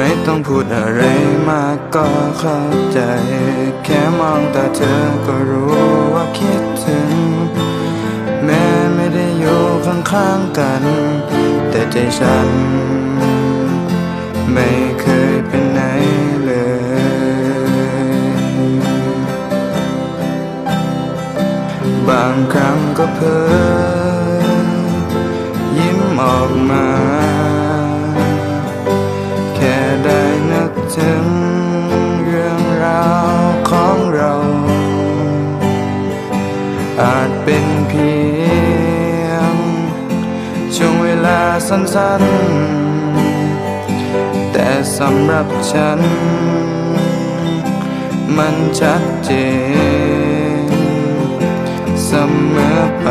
ไม่ต้องพูดอะไรมากก็เข้าใจ แค่มองตาเธอก็รู้ว่าคิดถึง แม้ไม่ได้อยู่ข้างๆกัน แต่ใจฉัน ไม่เคยเป็นไหนเลยบางครั้งก็เพ้อยิ้มออกมา ถึงเรื่องราวของเรา อาจเป็นเพียง ช่วงเวลาสั้นๆ แต่สำหรับฉัน มันชัดเจนเสมอไป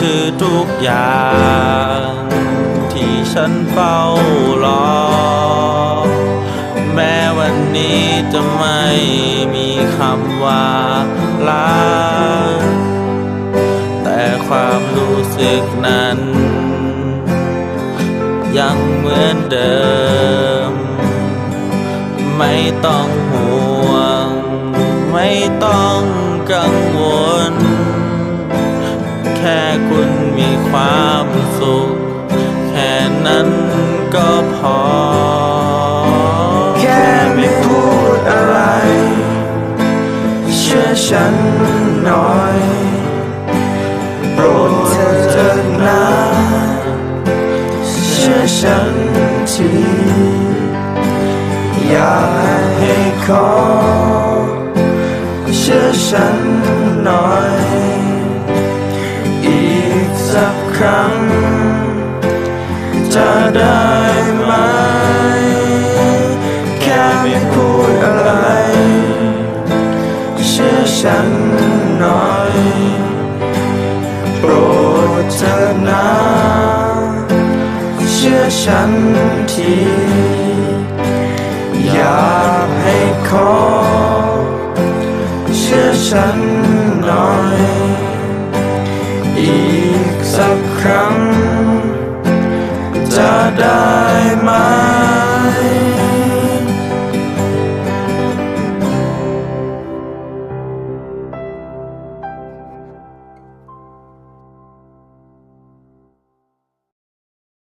คือทุกอย่าง ที่ฉันเฝ้ารอ แม้วันนี้จะไม่มีคำว่าลาแต่ความรู้สึกนั้น ยังเหมือนเดิม ไม่ต้องห่วง ไม่ต้องกังวล ความสุข แค่นั้นก็พอ แค่ไม่พูดอะไร เชื่อฉันหน่อย โปรดเธอเถิดนะเชื่อฉันทีอย่าให้ขอเชื่อฉันหน่อย ครั้ง จะได้ไหม แค่ไม่พูดอะไร เชื่อฉันหน่อย โปรดเธอนะเชื่อฉันทีอยากให้ขอเชื่อฉันหน่อยอีก สักครั้ง จะได้ไหม